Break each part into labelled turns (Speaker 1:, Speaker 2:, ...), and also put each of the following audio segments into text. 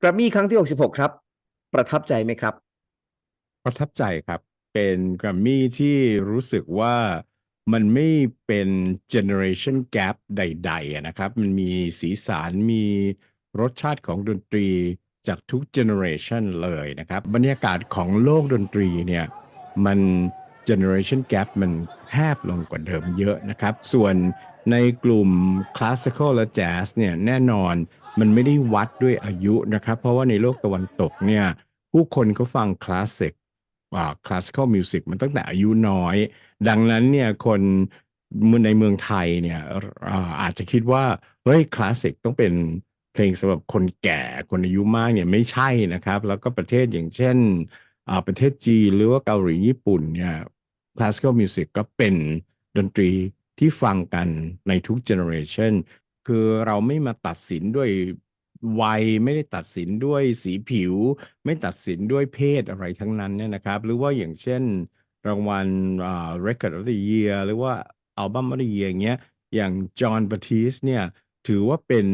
Speaker 1: กรมมี่ครั้งที่ 66 ครับ ประทับใจไหมครับ
Speaker 2: ประทับใจครับ เป็นแกรมมี่ที่รู้สึกว่ามันไม่เป็น generation gap ใดๆนะครับ มันมีสีสันมีรสชาติของดนตรีจากทุก generation เลยนะครับ บรรยากาศของโลกดนตรีเนี่ยมัน generation gap มันแคบลงกว่าเดิมเยอะนะครับ ส่วนในกลุ่ม classical และ jazz เนี่ยแน่นอน มันไม่ได้วัดด้วยอายุนะครับ เพราะว่าในโลกตะวันตกเนี่ยผู้คนเขาฟังคลาสสิกอ่า classical music มันตั้งแต่อายุน้อย ดังนั้นเนี่ยคนในเมืองไทยเนี่ยอาจจะคิดว่าเฮ้ยคลาสสิกต้องเป็นเพลงสำหรับคนแก่คนอายุมากเนี่ยไม่ใช่นะครับ แล้วก็ประเทศอย่างเช่นประเทศจีนหรือว่าเกาหลีญี่ปุ่นเนี่ย classical music ก็เป็นดนตรีที่ฟังกันในทุก generation คือเราไม่มาตัดสินด้วยวัยไม่ได้ตัดสินด้วยสีผิว ไม่ตัดสินด้วยเพศอะไรทั้งนั้นเนี่ยนะครับ หรือว่าอย่างเช่นรางวัลอ่า Record of the Year หรือว่า Album of the Year อย่างเงี้ยอย่าง John Batiste เนี่ยถือว่าเป็น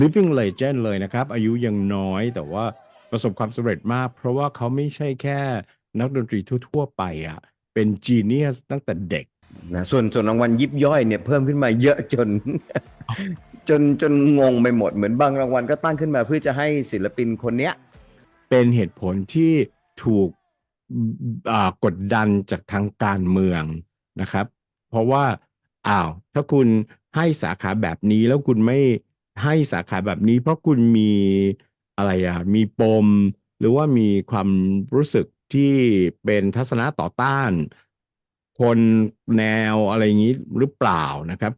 Speaker 2: living legend เลยนะครับ อายุยังน้อยแต่ว่าประสบความสำเร็จมาก เพราะว่าเขาไม่ใช่แค่นักดนตรีทั่ว ๆ ไปอะเป็น genius ตั้งแต่เด็ก
Speaker 1: นะส่วนส่วนรางวัลยิบย่อยเนี่ยเพิ่มขึ้นมาเยอะจน จนจนงงไปหมดเหมือนบางรางวัลก็ตั้งขึ้นมาเพื่อจะให้ศิลปินคนเนี้ย
Speaker 2: เป็นเหตุผลที่ถูกกดดันจากทางการเมืองนะครับ เพราะว่าอ้าวถ้าคุณให้สาขาแบบนี้แล้วคุณไม่ให้สาขาแบบนี้ เพราะคุณมีอะไรอะมีปม หรือว่ามีความรู้สึกที่เป็นทัศนะต่อต้าน คนแนวอะไรอย่างนี้หรือเปล่านะครับ